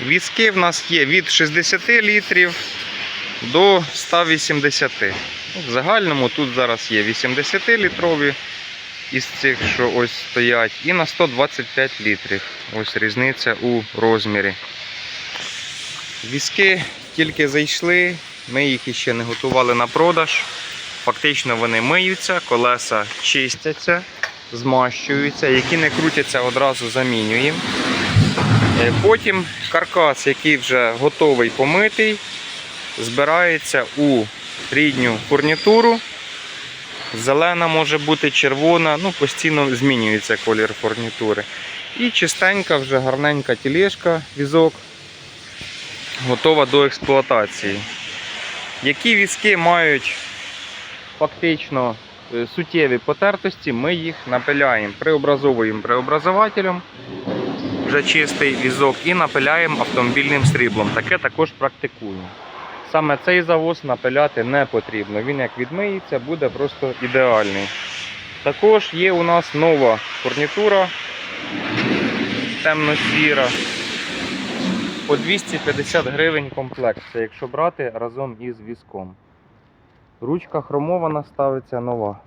Візки в нас є від 60 літрів до 180. Ну, В загальному тут зараз є 80-літрові із цих, що ось стоять, і на 125 літрів. Ось різниця у розмірі. Візки тільки зайшли, ми їх іще не готували на продаж. Фактично вони миються, колеса чистяться, змащуються, які не крутяться, одразу замінюємо. Е, Потім каркас, який вже готовий помитий, збирається у рідню фурнітуру. Зелена може бути червона, ну постійно змінюється колір фурнітури. І чистенька, вже гарненька тілешка, візок, готова до експлуатації. Які візки мають фактично е, суттєві потертості, ми їх напиляємо, преобразовуємо преобразователем, вже чистий візок, і напиляємо автомобільним сріблом. Таке також практикуємо. Саме цей завоз напиляти не потрібно. Він як відмиється, буде просто ідеальний. Також є у нас нова фурнітура темно-сіра. По 250 гривень комплект. Якщо брати разом із візком. Ручка хромована ставиться нова.